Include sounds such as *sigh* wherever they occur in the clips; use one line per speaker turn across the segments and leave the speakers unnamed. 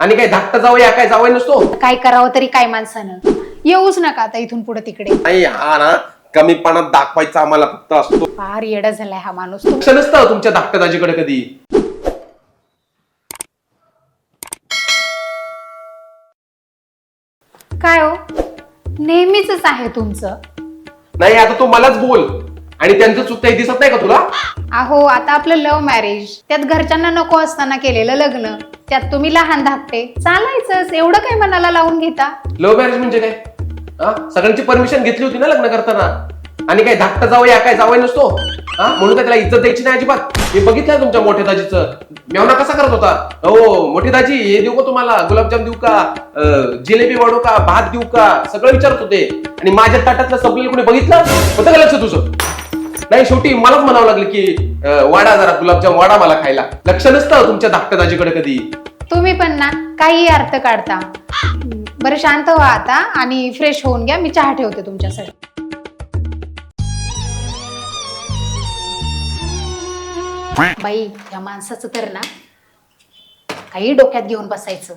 आणि काय धाकटा जावं या काय जावं नसतो?
काय करावं तरी काय माणसानं? येऊच नका आता इथून पुढे तिकडे.
नाही हा ना कमीपणात दाखवायचा आम्हाला फक्त असतो.
फार येडा झालाय हा माणूस
लक्ष नसतं तुमच्या धाकट्या दाजीकडे कधी.
काय हो? नेहमीच आहे तुमचं.
नाही आता तू मलाच बोल. आणि त्यांचं चुकतंय दिसत नाही का तुला?
अहो आता आपलं लव्ह मॅरेज त्यात घरच्यांना नको असताना केलेलं लग्न त्यात तुम्ही लहान धाकटे चालायचंच एवढं काय मनाला लावून घेता?
लव्ह मॅरेज म्हणजे काय? हा? सगळ्यांची परमिशन घेतली होती ना लग्न करताना? आणि काय धाकटा जावं या काय जावं नसतो? हा? म्हणून काय त्याला इज्जत द्यायची नाही अजिबात. मी बघितलं तुमच्या मोठ्या दाजीचं? मेवना कसा करत होता? हो मोठी दाजी हे देऊ का तुम्हाला? गुलाबजाम देऊ का? अं, जिलेबी वाढू का? भात देऊ का? सगळं विचारत होते. आणि माझ्या ताटातलं सपलेलं कोणी बघितलं? होतं का लक्ष तुझं? नाही शेवटी मलाच म्हणावं लागलं की अं, वाडा जरा गुलाबजाम वाडा मला खायला. लक्ष नसतं तुमच्या धाकट्या कधी.
तुम्ही पण ना काही अर्थ काढता. बरं शांत व्हा आता आणि फ्रेश होऊन घ्या. मी चहा ठेवते तुमच्यासाठी. बाई या माणसाचं तर ना काही डोक्यात घेऊन बसायचं.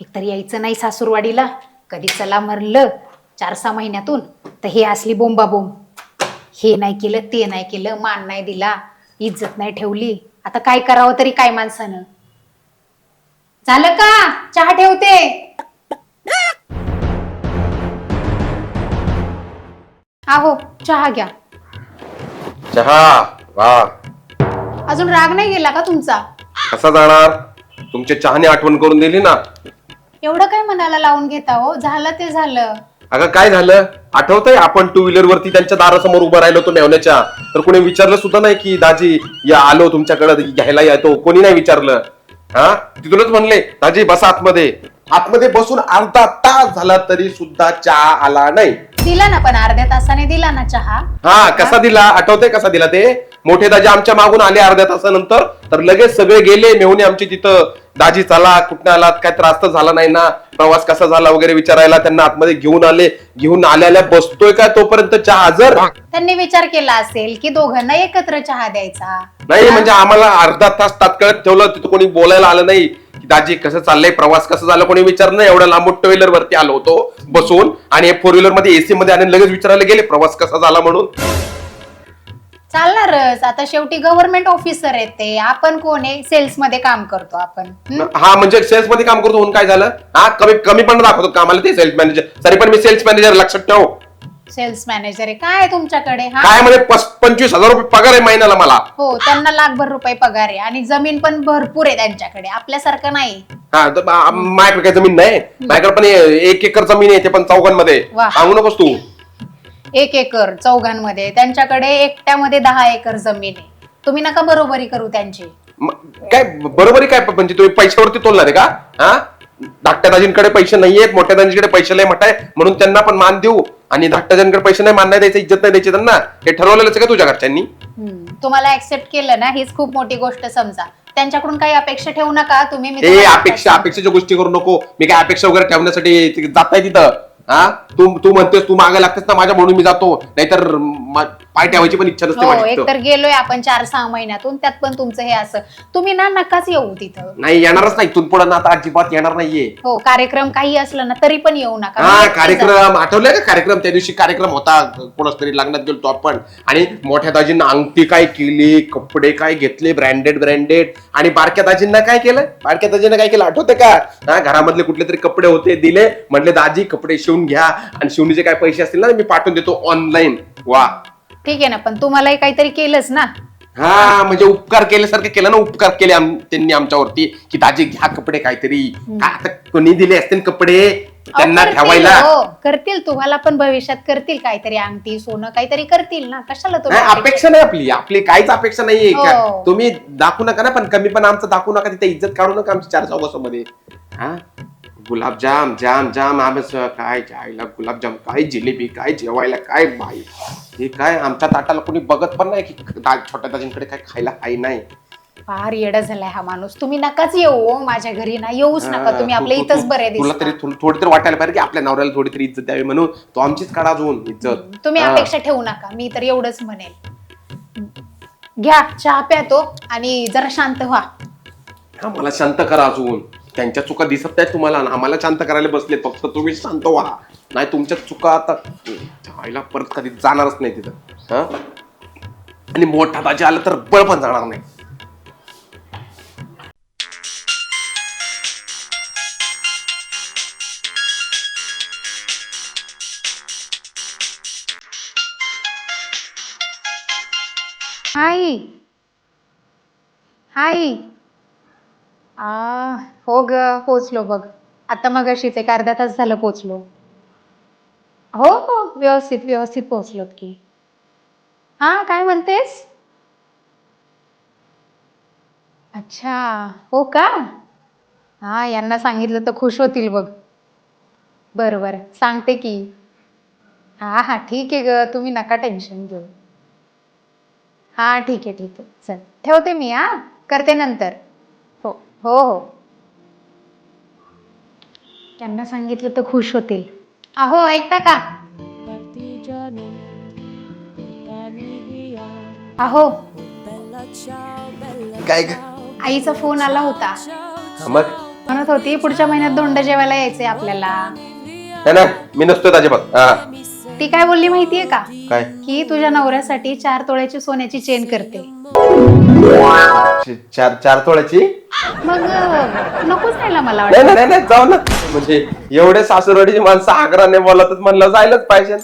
एकतर यायचं नाही सासूरवाडीला. कधी चला मरलं चार सहा महिन्यातून तर हे असली बोंबा बोंब हे नाही केलं ते नाही केलं मान नाही दिला इज्जत नाही ठेवली. आता काय करावं तरी काय माणसानं? झालं का? चहा ठेवते. आहो चहा घ्या.
चहा वा.
अजून राग नाही गेला का तुमचा?
कसा जाणार? तुमच्या चहाने आठवण करून दिली ना.
एवढं काय मनाला लावून घेता हो? झालं ते झालं.
अगं काय झालं? आठवतंय आपण टू व्हीलर वरती त्यांच्या दारासमोर उभं राहिलो होतो मेवण्याच्या. तर कोणी विचारलं सुद्धा नाही की दाजी या आलो तुमच्याकडे घ्यायला येतो कोणी नाही विचारलं. हा? तिथूनच म्हणले दाजी बसा आतमध्ये. आतमध्ये बसून अर्धा तास झाला तरी सुद्धा चहा आला नाही.
दिला ना पण अर्ध्या तासाने दिला ना चहा?
हा कसा दिला? आठवतंय कसा दिला ते? मोठे दाजी आमच्या मागून आले अर्ध्या तासानंतर. तर लगेच सगळे गेले मेहुणे आमची तिथं दाजी चला कुठं आलात काय त्रास तर झाला नाही ना? प्रवास कसा झाला वगैरे विचारायला त्यांना आतमध्ये घेऊन आले घेऊन आल्याला बसतोय काय तोपर्यंत चहा हजर?
त्यांनी विचार केला असेल की दोघांना एकत्र चहा द्यायचा.
नाही म्हणजे आम्हाला अर्धा तास तात्काळ ठेवलं तिथं कोणी बोलायला आलं नाही. की दाजी कसं चाललंय प्रवास कसं झाला? कोणी विचार नाही एवढ्या लांब टू व्हीलर वरती आलो होतो बसून. आणि फोर व्हीलरमध्ये एसी मध्ये आणि लगेच विचारायला गेले प्रवास कसा झाला म्हणून?
चालणारच. आता शेवटी गव्हर्नमेंट ऑफिसर आहेत ते. आपण कोण आहे? सेल्समध्ये काम करतो आपण. हं?
हा म्हणजे सेल्समध्ये काम करतो म्हणून काय झालं? हा कमी कमी पण दाखवतो कामाला ते सेल्स मॅनेजर तरी पण मी सेल्स मॅनेजर लक्षात ठेव.
सेल्स मॅनेजर आहे. काय आहे तुमच्याकडे? हा?
काय म्हणजे पस- पंचवीस हजार रुपये पगार आहे महिन्याला मला.
हो त्यांना लाखभर रुपये पगार आहे. आणि जमीन पण भरपूर आहे त्यांच्याकडे. आपल्यासारखं नाही.
हा तर मा- माझ्याकडे काही जमीन नाही. माझ्याकडे पण ए- एक एकर जमीन आहे ते पण चौघांमध्ये. सांगू नकोस तू.
एक एकर चौघांमध्ये. त्यांच्याकडे एकट्यामध्ये दहा एकर जमीन आहे. तुम्ही नका बरोबरी करू त्यांची.
म- काय बरोबरी काय म्हणजे तुम्ही पैशावरती तोलणार आहे का? हा? धाकट्या दाजींकडे पैसे नाहीयेत मोठ्या दाजींकडे पैसे लय मोठा आहे म्हणून त्यांना पण मान देऊ. आणि धाकट्या दाजींकडे पैसे नाही मान नाही द्यायचं इज्जत नाही द्यायची त्यांना. हे ठरवलेलंच आहे का तुझ्या घरच्यांनी?
हम्म. तुम्हाला ऍक्सेप्ट केलं ना हीच खूप मोठी गोष्ट समजा. त्यांच्याकडून काही अपेक्षा ठेवू नका तुम्ही मी तुम्हाला
अपेक्षा अपेक्षाच्या गोष्टी करू नको. मी काय अपेक्षा वगैरे ठेवण्यासाठी जात नाही तिथं. हा? तू तू म्हणतेस तू मागे लागतेस ना माझ्या म्हणून मी जातो. नाहीतर पाय ठेवायची पण इच्छा नसते
हो
माझी
एक
तिथं.
तर गेलोय आपण चार सहा महिन्यातून त्यात पण तुमचं हे असं. तुम्ही ना नकाच येऊ तिथं.
नाही येणारच नाही. इथून पुढे ना आता अजिबात येणार नाहीये.
हो कार्यक्रम काही असलं ना तरी पण येऊ नका. मी
हा कार्यक्रम आठवलंय का कार्यक्रम? त्या दिवशी कार्यक्रम होता. कोणाच तरी लग्नात गेलो आपण. आणि मोठ्या दाजींना अंगठी काय केली कपडे काय घेतले ब्रँडेड ब्रँडेड आणि बारक्या दाजींना काय केलं? बारक्या दाजींना काय केलं? आठवतं का? हा घरामधले कुठले तरी कपडे होते दिले. म्हणले दाजी कपडे शिवून घ्या. आणि शिवणीचे काय पैसे असतील ना मी पाठवून देतो ऑनलाईन वा.
ठीक आहे ना पण तुम्हालाही काहीतरी केलंच ना.
हा म्हणजे उपकार केल्यासारखे केलं ना उपकार केले आम- त्यांनी आमच्यावरती की दाजी घ्या कपडे काहीतरी. आता कोणी दिले असतील कपडे त्यांना
करतील,
ठेवायला?
हो, करतील तुम्हाला पण भविष्यात करतील काहीतरी अंगठी सोनं काहीतरी करतील ना कशाला तुम्ही
नाही अपेक्षा नाही आपली आपली काहीच अपेक्षा नाहीये
हो.
का- तुम्ही दाखवू नका ना पण कमी पण आमचं दाखवू नका तिथे इज्जत काढू नका आमची चार चौघासोमध्ये हा? गुलाबजाम जाम जाम आम्ही स- काय जायला गुलाबजाम काय जिलेबी काय जेवायला काय बाई. हे काय आमच्या ताटाला कोणी बघत पण नाही की दा- छोट्या दाजींकडे काय खायला काही नाही.
फार येडा झालाय हा माणूस. तुम्ही नकाच येऊ हो माझ्या घरी ना येऊच नका. तुम्ही आपल्या
तू-
इथंच बरे
तुला
दिसता.
तरी थोडी तरी वाटायला पाहिजे की आपल्या नवऱ्याला थोडी तरी इज्जत द्यावी म्हणून. तो आमचीच काढा अजून इज्जत.
तुम्ही
हा.
अपेक्षा ठेवू नका. मी तर एवढंच म्हणेल. घ्या चहा प्या तो आणि जरा शांत व्हा.
हा मला शांत करा अजून. त्यांच्या चुका दिसत नाही तुम्हाला. आणि आम्हाला शांत करायला बसले फक्त. तुम्ही शांत व्हा. नाही तुमच्या चुका आता आईला परत कधी जाणारच नाही तिथं. हा? आणि मोठा ताजी आलं तर बळ पण जाणार नाही.
हाय. हाय. आ हो ग पोचलो बघ. आता मग अशीच एक अर्धा तास झालं पोचलो हो हो व्यवस्थित व्यवस्थित पोचलोत की. हां काय म्हणतेस? अच्छा हो का? हां यांना सांगितलं तर खुश होतील बघ. बरं बरं सांगते की. हां हां ठीक आहे ग तुम्ही नका टेन्शन घेऊ. हां ठीक आहे ठीक आहे. चल ठेवते मी हां. करते नंतर. हो हो. त्यांना सांगितलं तर खुश होतील. अहो ऐकता का? अहो.
काय ग?
आईचा फोन आला होता.
मग?
म्हणत होती पुढच्या महिन्यात दोंड जेवायला यायचंय आपल्याला.
नाही मी नसतोय अजिबात हा.
ती काय बोलली माहितीये का?
काय?
की तुझ्या नवऱ्यासाठी चार तोळ्याची सोन्याची चेन करते.
च- चार चार तोळ्याची?
मग अं, नकोच राहिला मला
नाही नाही नाही जाऊ ना. म्हणजे एवढे सासूरवाडीची माणसं आग्राने बोलतच म्हणलं जायलाच पाहिजे.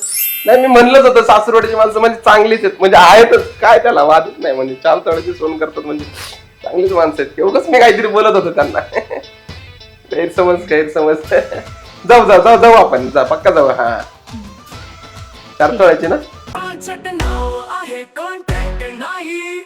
नाही मी म्हणलंच होतं सासूरवाडीची माणसं म्हणजे चांगलीच आहेत. म्हणजे आहेतच. काय त्याला वादच नाही. म्हणजे चार तोळ्याची सोन करतात म्हणजे चांगलीच माणसं आहेत. एवढंच मी काहीतरी बोलत होतो त्यांना. *laughs* गैरसमज गैरसमज. *laughs* जाऊ जाऊ जाऊ जाऊ आपण. जा पक्का जाऊ. हा. चार तोळ्याची ना?
पाचट नाव आहे कॉन्टॅक्ट नाही.